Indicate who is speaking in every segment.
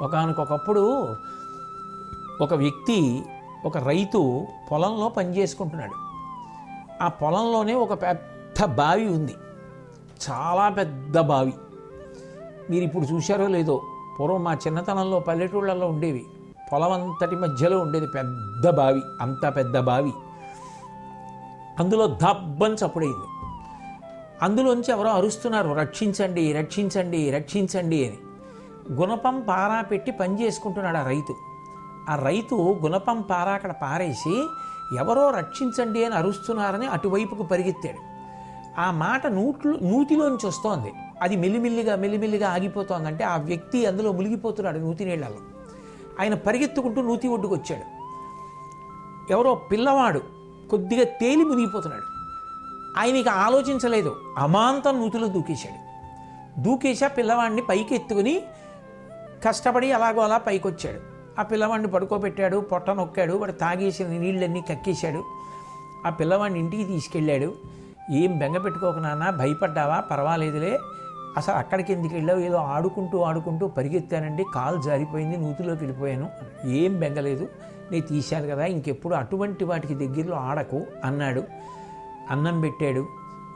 Speaker 1: ఒకనకొకప్పుడు ఒక వ్యక్తి ఒక రైతు పొలంలో పనిచేసుకుంటున్నాడు ఆ పొలంలోనే ఒక పెద్ద బావి ఉంది. చాలా పెద్ద బావి. మీరు ఇప్పుడు చూశారో లేదో పూర్వం మా చిన్నతనంలో పల్లెటూళ్ళల్లో ఉండేవి. పొలం అంతటి మధ్యలో ఉండేది పెద్ద బావి అంత పెద్ద బావి. అందులో దబ్బని చప్పుడైంది. అందులోంచి ఎవరో అరుస్తున్నారు రక్షించండి రక్షించండి రక్షించండి అని. గుణపం పారా పెట్టి పని చేసుకుంటున్నాడు ఆ రైతు. ఆ రైతు గుణపం పారా అక్కడ పారేసి ఎవరో రక్షించండి అని అరుస్తున్నారని అటువైపుకు పరిగెత్తాడు. ఆ మాట నూట్లు నూతిలోంచి వస్తోంది. అది మెల్లిమెల్లిగా మెల్లిమెల్లిగా ఆగిపోతోంది అంటే ఆ వ్యక్తి అందులో మునిగిపోతున్నాడు నూతి నీళ్ళలో ఆయన పరిగెత్తుకుంటూ నూతి ఒడ్డుకు వచ్చాడు. ఎవరో పిల్లవాడు కొద్దిగా తేలి మునిగిపోతున్నాడు. ఆయనకి ఆలోచించలేదు. అమాంతం నూతిలో దూకేశాడు. దూకేసి ఆ పిల్లవాడిని పైకి ఎత్తుకుని కష్టపడి అలాగో అలా పైకొచ్చాడు. ఆ పిల్లవాడిని పడుకోబెట్టాడు పొట్ట నొక్కాడు వాడు తాగేసిన నీళ్ళన్నీ కక్కేశాడు. ఆ పిల్లవాడిని ఇంటికి తీసుకెళ్ళాడు. ఏం బెంగ పెట్టుకోక నాన్న భయపడ్డావా? పర్వాలేదులే. అసలు అక్కడికి ఎందుకు వెళ్ళావు? ఏదో ఆడుకుంటూ ఆడుకుంటూ పరిగెత్తానండి. కాలు జారిపోయింది నూతిలోకి వెళ్ళిపోయాను. ఏం బెంగలేదు నేను తీశాను కదా ఇంకెప్పుడు అటువంటి వాటికి దగ్గరలో ఆడకు అన్నాడు. అన్నం పెట్టాడు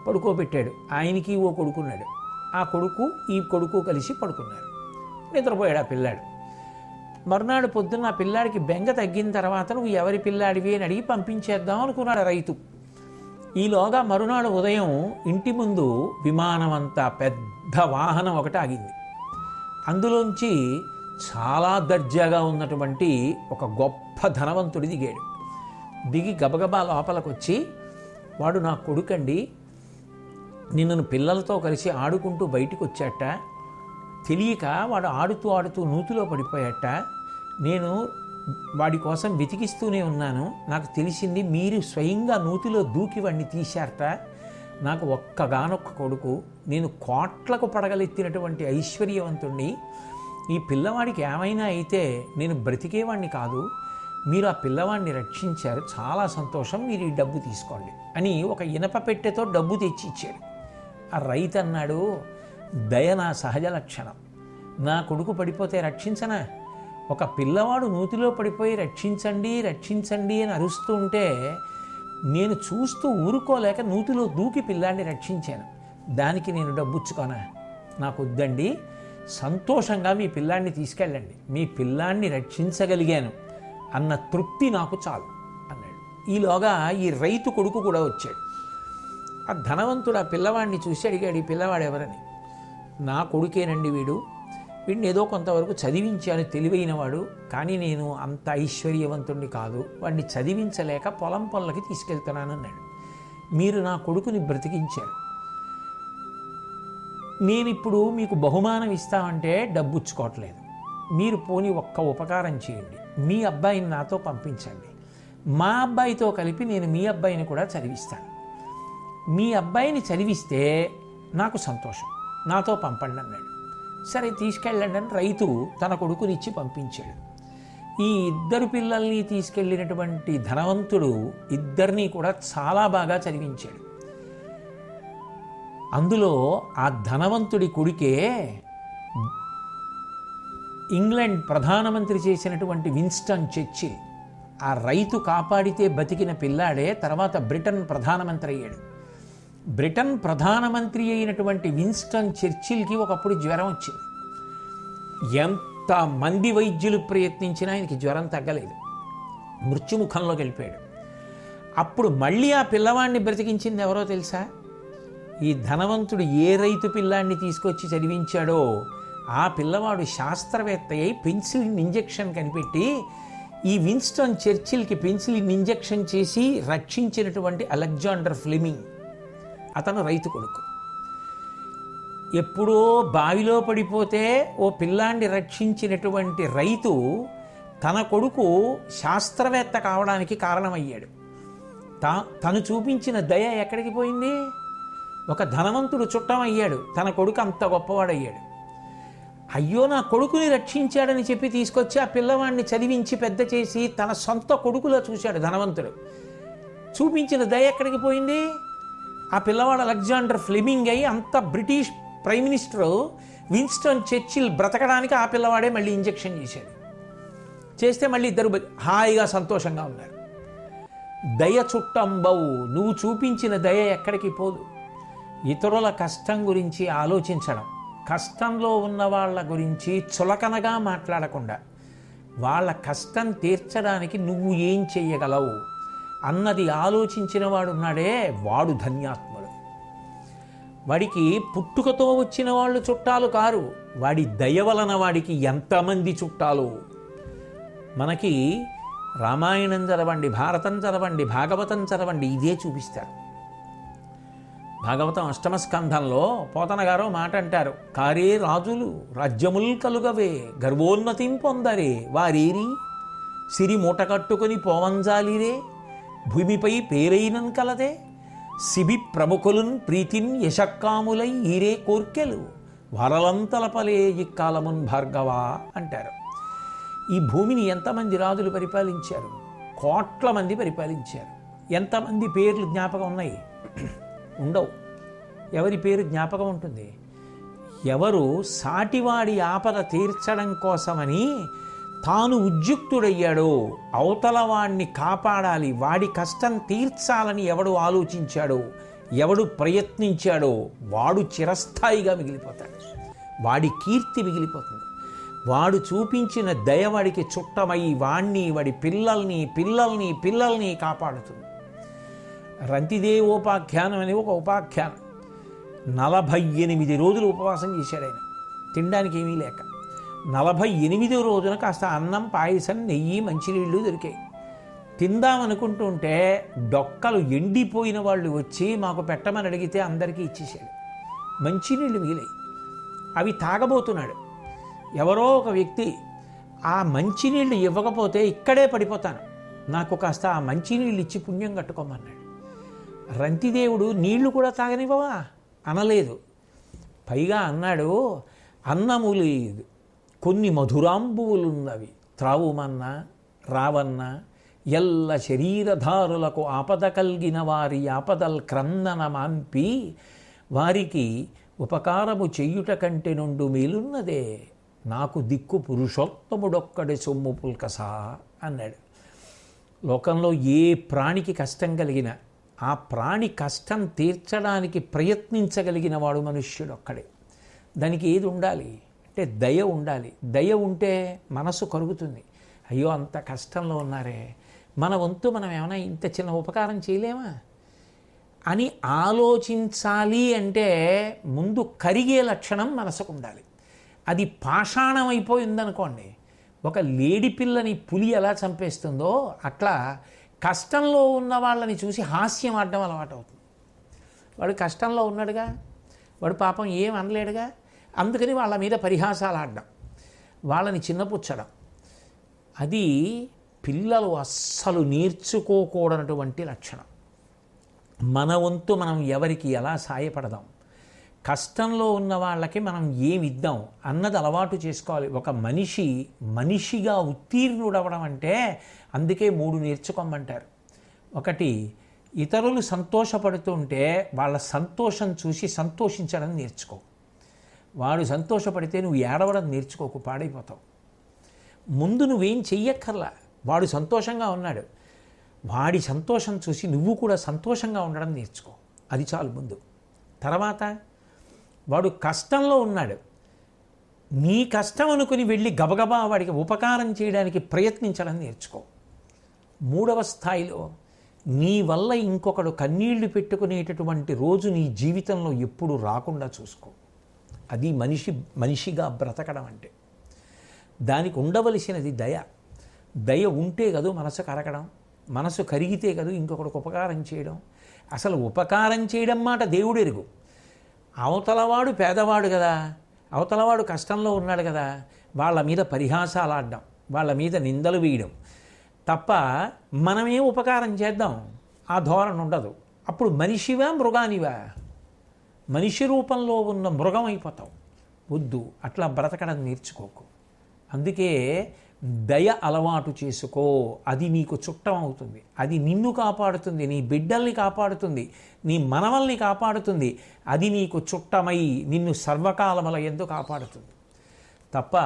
Speaker 1: పడుకోబెట్టాడు. ఆయనకి ఓ కొడుకున్నాడు. ఆ కొడుకు ఈ కొడుకు కలిసి పడుకున్నారు. నిద్రపోయాడు ఆ పిల్లాడు. మరునాడు పొద్దున్న ఆ పిల్లాడికి బెంగ తగ్గిన తర్వాత నువ్వు ఎవరి పిల్లాడివి అని అడిగి పంపించేద్దాం అనుకున్నాడు రైతు. ఈలోగా మరునాడు ఉదయం ఇంటి ముందు విమానం అంతా పెద్ద వాహనం ఒకటి ఆగింది. అందులోంచి చాలా దర్జాగా ఉన్నటువంటి ఒక గొప్ప ధనవంతుడి దిగాడు. దిగి గబగబా లోపలికి వచ్చి వాడు నా కొడుకండి. నిన్ను పిల్లలతో కలిసి ఆడుకుంటూ బయటికి వచ్చాట తెలియక వాడు ఆడుతూ ఆడుతూ నూతిలో పడిపోయాట. నేను వాడి కోసం వెతికిస్తూనే ఉన్నాను. నాకు తెలిసింది మీరు స్వయంగా నూతిలో దూకి వాడిని తీశారట. నాకు ఒక్కగానొక్క కొడుకు. నేను కోట్లకు పడగలెత్తినటువంటి ఐశ్వర్యవంతుణ్ణి. ఈ పిల్లవాడికి ఏమైనా అయితే నేను బ్రతికేవాడిని కాదు. మీరు ఆ పిల్లవాడిని రక్షించారు. చాలా సంతోషం. మీరు ఈ డబ్బు తీసుకోండి అని ఒక ఇనప పెట్టెతో డబ్బు తెచ్చి ఇచ్చాడు ఆ రైతు అన్నాడు దయ నా సహజ లక్షణం. నా కొడుకు పడిపోతే రక్షించనా? ఒక పిల్లవాడు నూతిలో పడిపోయి రక్షించండి రక్షించండి అని అరుస్తూ ఉంటే నేను చూస్తూ ఊరుకోలేక నూతిలో దూకి పిల్లాన్ని రక్షించాను. దానికి నేను డబ్బుచ్చుకోనా నాకు వద్దండి. సంతోషంగా మీ పిల్లాడిని తీసుకెళ్ళండి. మీ పిల్లాడిని రక్షించగలిగాను అన్న తృప్తి నాకు చాలు అన్నాడు. ఈలోగా ఈ రైతు కొడుకు కూడా వచ్చాడు. ఆ ధనవంతుడు ఆ పిల్లవాడిని చూసి అడిగాడు ఈ పిల్లవాడు ఎవరని? నా కొడుకేనండి వీడు. వీడిని ఏదో కొంతవరకు చదివించాను తెలివైనవాడు కానీ నేను అంత ఐశ్వర్యవంతుణ్ణి కాదు. వాడిని చదివించలేక పొలం పనులకి తీసుకెళ్తున్నానన్నాడు. మీరు నా కొడుకుని బ్రతికించారు. నేను ఇప్పుడు మీకు బహుమానం ఇస్తామంటే డబ్బుచ్చుకోవట్లేదు. మీరు పోని ఒక్క ఉపకారం చేయండి. మీ అబ్బాయిని నాతో పంపించండి. మా అబ్బాయితో కలిపి నేను మీ అబ్బాయిని కూడా చదివిస్తాను. మీ అబ్బాయిని చదివిస్తే నాకు సంతోషం. నాతో పంపండి అన్నాడు సరే తీసుకెళ్ళండి అని రైతు తన కొడుకునిచ్చి పంపించాడు. ఈ ఇద్దరు పిల్లల్ని తీసుకెళ్ళినటువంటి ధనవంతుడు ఇద్దరినీ కూడా చాలా బాగా చదివించాడు. అందులో ఆ ధనవంతుడి కొడుకే ఇంగ్లాండ్ ప్రధానమంత్రి చేసినటువంటి విన్స్టన్ చర్చిల్. ఆ రైతు కాపాడితే బతికిన పిల్లాడే తర్వాత బ్రిటన్ ప్రధానమంత్రి అయ్యాడు. బ్రిటన్ ప్రధానమంత్రి అయినటువంటి విన్స్టన్ చర్చిల్కి ఒకప్పుడు జ్వరం వచ్చింది. ఎంత మంది వైద్యులు ప్రయత్నించినా ఆయనకి జ్వరం తగ్గలేదు. మృత్యుముఖంలోకి వెళ్ళిపోయాడు. అప్పుడు మళ్ళీ ఆ పిల్లవాడిని బ్రతికించింది ఎవరో తెలుసా? ఈ ధనవంతుడు ఏ రైతు పిల్లాడిని తీసుకొచ్చి చదివించాడో ఆ పిల్లవాడు శాస్త్రవేత్త అయి పెన్సిలిన్ ఇంజెక్షన్ కనిపెట్టి ఈ విన్స్టన్ చర్చిల్కి పెన్సిలిన్ ఇంజెక్షన్ చేసి రక్షించినటువంటి అలెగ్జాండర్ ఫ్లెమింగ్. అతను రైతు కొడుకు. ఎప్పుడో బావిలో పడిపోతే ఓ పిల్లాన్ని రక్షించినటువంటి రైతు తన కొడుకు శాస్త్రవేత్త కావడానికి కారణమయ్యాడు. తా తను చూపించిన దయ ఎక్కడికి పోయింది? ఒక ధనవంతుడు చుట్టం అయ్యాడు తన కొడుకు అంత గొప్పవాడయ్యాడు. అయ్యో నా కొడుకుని రక్షించాడని చెప్పి తీసుకొచ్చి ఆ పిల్లవాడిని చదివించి పెద్ద చేసి తన సొంత కొడుకులో చూశాడు ధనవంతుడు. చూపించిన దయ ఎక్కడికి పోయింది? ఆ పిల్లవాడు అలెగ్జాండర్ ఫ్లెమింగ్ అయ్యి అంత British prime minister Winston Churchill బ్రతకడానికి ఆ పిల్లవాడే మళ్ళీ ఇంజెక్షన్ చేశాడు. చేస్తే మళ్ళీ ఇద్దరు హాయిగా సంతోషంగా ఉన్నారు. దయ చుట్టంబవు నువ్వు చూపించిన దయ ఎక్కడికి పోదు. ఇతరుల కష్టం గురించి ఆలోచించడం కష్టంలో ఉన్న వాళ్ళ గురించి చులకనగా మాట్లాడకుండా వాళ్ళ కష్టం తీర్చడానికి నువ్వు ఏం చెయ్యగలవు అన్నది ఆలోచించిన వాడున్నాడే వాడు ధన్యాత్ముడు. వాడికి పుట్టుకతో వచ్చిన వాళ్ళు చుట్టాలు కారు. వాడి దయ వలన వాడికి ఎంతమంది చుట్టాలు? మనకి రామాయణం చదవండి భారతం చదవండి భాగవతం చదవండి ఇదే చూపిస్తారు. భాగవతం అష్టమ స్కంధంలో పోతన గారు మాట అంటారు కారే రాజులు రాజ్యముల్ కలుగవే గర్వోన్నతిం పొందరే వారేరి? సిరి మూట కట్టుకొని పోవంజాలిరే భూమిపై పేరైనన్ కలదే. సిబి ప్రముఖులున్ ప్రీతిన్ యశక్కాములై ఈరే కోర్కెలు. వరలంతలపలే ఇక్కాలమున్ భార్గవా అంటారు. ఈ భూమిని ఎంతమంది రాజులు పరిపాలించారు? కోట్ల మంది పరిపాలించారు. ఎంతమంది పేర్లు జ్ఞాపకం ఉన్నాయి? ఉండవు. ఎవరి పేరు జ్ఞాపకం ఉంటుంది? ఎవరు సాటివాడి ఆపద తీర్చడం కోసమని తాను ఉద్యుక్తుడయ్యాడో అవతల వాణ్ణి కాపాడాలి వాడి కష్టం తీర్చాలని ఎవడు ఆలోచించాడో ఎవడు ప్రయత్నించాడో వాడు చిరస్థాయిగా మిగిలిపోతాడు. వాడి కీర్తి మిగిలిపోతుంది. వాడు చూపించిన దయవాడికి చుట్టమై వాణ్ణి వాడి పిల్లల్ని పిల్లల్ని పిల్లల్ని కాపాడుతుంది. రంతిదేవోపాఖ్యానం అనే ఒక ఉపాఖ్యానం. నలభై ఎనిమిది రోజులు ఉపవాసం చేశాడు ఆయన. తినడానికి ఏమీ లేక. నలభై ఎనిమిదో రోజున కాస్త అన్నం పాయసం నెయ్యి మంచినీళ్ళు దొరికాయి. తిందామనుకుంటుంటే డొక్కలు ఎండిపోయిన వాళ్ళు వచ్చి మాకు పెట్టమని అడిగితే అందరికీ ఇచ్చేసాడు మంచినీళ్ళు మిగిలాయి. అవి తాగబోతున్నాడు. ఎవరో ఒక వ్యక్తి ఆ మంచినీళ్ళు ఇవ్వకపోతే ఇక్కడే పడిపోతాను. నాకు కాస్త ఆ మంచినీళ్ళు ఇచ్చి పుణ్యం కట్టుకోమన్నాడు. రంతిదేవుడు నీళ్ళు కూడా తాగనివ్వవా? అనలేదు. పైగా అన్నాడు అన్నము లేదు. కొన్ని మధురాంబువులున్నవి. త్రావుమన్నా రావన్నా ఎల్ల శరీరధారులకు ఆపద కలిగిన వారి ఆపదల్ క్రందన మాంపి వారికి ఉపకారము చెయ్యుట కంటే నుండు మేలున్నదే. నాకు దిక్కు పురుషోత్తముడొక్కడి సొమ్ము పుల్కసా అన్నాడు. లోకంలో ఏ ప్రాణికి కష్టం కలిగిన ఆ ప్రాణి కష్టం తీర్చడానికి ప్రయత్నించగలిగిన వాడు మనుష్యుడు ఒక్కడే దానికి ఏది ఉండాలి అంటే దయ ఉండాలి. దయ ఉంటే మనసు కరుగుతుంది. అయ్యో అంత కష్టంలో ఉన్నారే. మన వంతు మనం ఏమైనా ఇంత చిన్న ఉపకారం చేయలేమా? అని ఆలోచించాలి అంటే ముందు కరిగే లక్షణం మనసుకు ఉండాలి. అది పాషాణం అయిపోయిందనుకోండి. ఒక లేడి పిల్లని పులి ఎలా చంపేస్తుందో అట్లా కష్టంలో ఉన్న వాళ్ళని చూసి హాస్యం ఆడడం అలవాటు అవుతుంది వాడు కష్టంలో ఉన్నాడుగా? వాడు పాపం ఏం అనలేడుగా? అందుకని వాళ్ళ మీద పరిహాసాలు ఆడడం. వాళ్ళని చిన్నపుచ్చడం. అది పిల్లలు అస్సలు నేర్చుకోకూడనటువంటి లక్షణం. మన వంతు మనం ఎవరికి ఎలా సాయపడదాం? కష్టంలో ఉన్న వాళ్ళకి మనం ఏమిద్దాం అన్నది అలవాటు చేసుకోవాలి. ఒక మనిషి మనిషిగా ఉత్తీర్ణుడవడం అంటే అందుకే మూడు నేర్చుకోమంటారు. ఒకటి ఇతరులు సంతోషపడుతుంటే వాళ్ళ సంతోషం చూసి సంతోషించడం నేర్చుకో. వాడు సంతోషపడితే నువ్వు ఏడవడం నేర్చుకోకు పాడైపోతావు. ముందు నువ్వేం చెయ్యక్కర్లా. వాడు సంతోషంగా ఉన్నాడు. వాడి సంతోషం చూసి నువ్వు కూడా సంతోషంగా ఉండడం నేర్చుకో. అది చాలు ముందు. తర్వాత వాడు కష్టంలో ఉన్నాడు. నీ కష్టం అనుకుని వెళ్ళి గబగబా వాడికి ఉపకారం చేయడానికి ప్రయత్నించడం నేర్చుకో. మూడవ స్థాయిలో నీ వల్ల ఇంకొకడు కన్నీళ్ళు పెట్టుకునేటటువంటి రోజు నీ జీవితంలో ఎప్పుడు రాకుండా చూసుకో. అది మనిషి మనిషిగా బ్రతకడం అంటే. దానికి ఉండవలసినది దయ. దయ ఉంటే కదూ మనసు కరగడం మనసు కరిగితే కదూ ఇంకొకడికి ఉపకారం చేయడం. అసలు ఉపకారం చేయడం మాట దేవుడు ఎరుగు. అవతలవాడు పేదవాడు కదా అవతలవాడు కష్టంలో ఉన్నాడు కదా వాళ్ళ మీద పరిహాసాలు ఆడడం వాళ్ళ మీద నిందలు వేయడం. తప్ప మనమే ఉపకారం చేద్దాం? ఆ ధోరణ ఉండదు. అప్పుడు మనిషివా మృగానివా? మనిషి రూపంలో ఉన్న మృగం అయిపోతావు వద్దు అట్లా బ్రతకడం నేర్చుకోకు. అందుకే దయ అలవాటు చేసుకో. అది నీకు చుట్టం అవుతుంది. అది నిన్ను కాపాడుతుంది నీ బిడ్డల్ని కాపాడుతుంది నీ మనవల్ని కాపాడుతుంది. అది నీకు చుట్టమై నిన్ను సర్వకాలముల ఎందు కాపాడుతుంది. తప్ప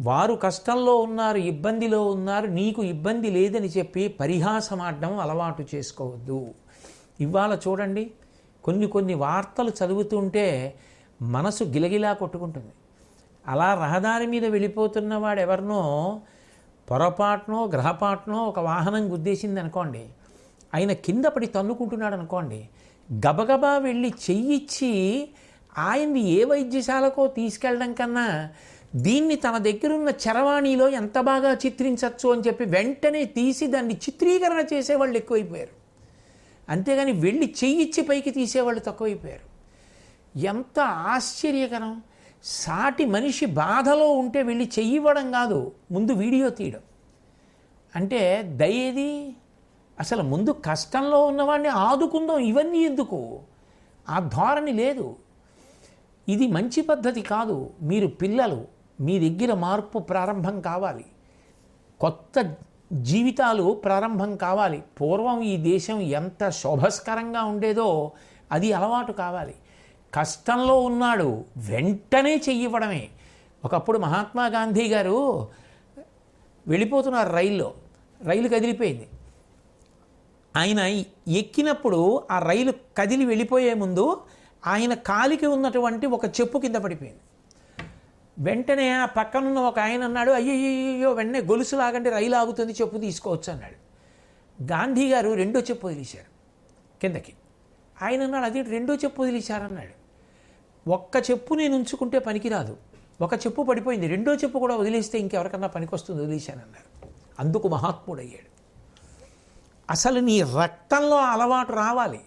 Speaker 1: వారు కష్టంలో ఉన్నారు ఇబ్బందిలో ఉన్నారు నీకు ఇబ్బంది లేదని చెప్పి పరిహాసమాడడం అలవాటు చేసుకోవద్దు. ఇవాళ చూడండి కొన్ని కొన్ని వార్తలు చదువుతుంటే మనసు గిలగిలా కొట్టుకుంటుంది. అలా రహదారి మీద వెళ్ళిపోతున్న వాడు ఎవరినో పొరపాటునో గ్రహపాటునో ఒక వాహనం గుద్దేసింది అనుకోండి ఆయన కింద పడి తన్నుకుంటున్నాడు అనుకోండి గబగబా వెళ్ళి చెయ్యిచ్చి ఆయన్ని ఏ వైద్యశాలకో తీసుకెళ్ళడం కన్నా దీన్ని తన దగ్గరున్న చరవాణిలో ఎంత బాగా చిత్రించవచ్చు అని చెప్పి వెంటనే తీసి దాన్ని చిత్రీకరణ చేసేవాళ్ళు ఎక్కువైపోయారు. అంతేగాని వెళ్ళి చెయ్యిచ్చి పైకి తీసేవాళ్ళు తక్కువైపోయారు. ఎంత ఆశ్చర్యకరం! సాటి మనిషి బాధలో ఉంటే వెళ్ళి చెయ్యివ్వడం కాదు ముందు వీడియో తీయడం. అంటే దయేది అసలు ముందు కష్టంలో ఉన్నవాడిని ఆదుకుందాం ఇవన్నీ ఎందుకు? ఆ ధోరణి లేదు. ఇది మంచి పద్ధతి కాదు. మీరు పిల్లలు మీ దగ్గర మార్పు ప్రారంభం కావాలి. కొత్త జీవితాలు ప్రారంభం కావాలి. పూర్వం ఈ దేశం ఎంత శోభస్కరంగా ఉండేదో అది అలవాటు కావాలి. కష్టంలో ఉన్నాడు వెంటనే చెయ్యివ్వడమే ఒకప్పుడు మహాత్మా గాంధీ గారు వెళ్ళిపోతున్నారు రైల్లో రైలు కదిలిపోయింది. ఆయన ఎక్కినప్పుడు ఆ రైలు కదిలి వెళ్ళిపోయే ముందు ఆయన కాలికి ఉన్నటువంటి ఒక చెప్పు కింద పడిపోయింది. వెంటనే ఆ పక్కనున్న ఒక ఆయన అన్నాడు అయ్యయ్యో వెంటనే గొలుసు లాగంటే రైలు ఆగుతుంది చెప్పు తీసుకోవచ్చు అన్నాడు. గాంధీ గారు రెండో చెప్పు వదిలేశారు కిందకి. ఆయన అన్నాడు అది రెండో చెప్పు వదిలేశారన్నాడు. ఒక్క చెప్పు నేను ఉంచుకుంటే పనికిరాదు. ఒక చెప్పు పడిపోయింది రెండో చెప్పు కూడా వదిలేస్తే ఇంకెవరికన్నా పనికొస్తుంది వదిలేశానన్నారు. అందుకు మహాత్ముడయ్యాడు. అసలు నీ రక్తంలో అలవాటు రావాలి.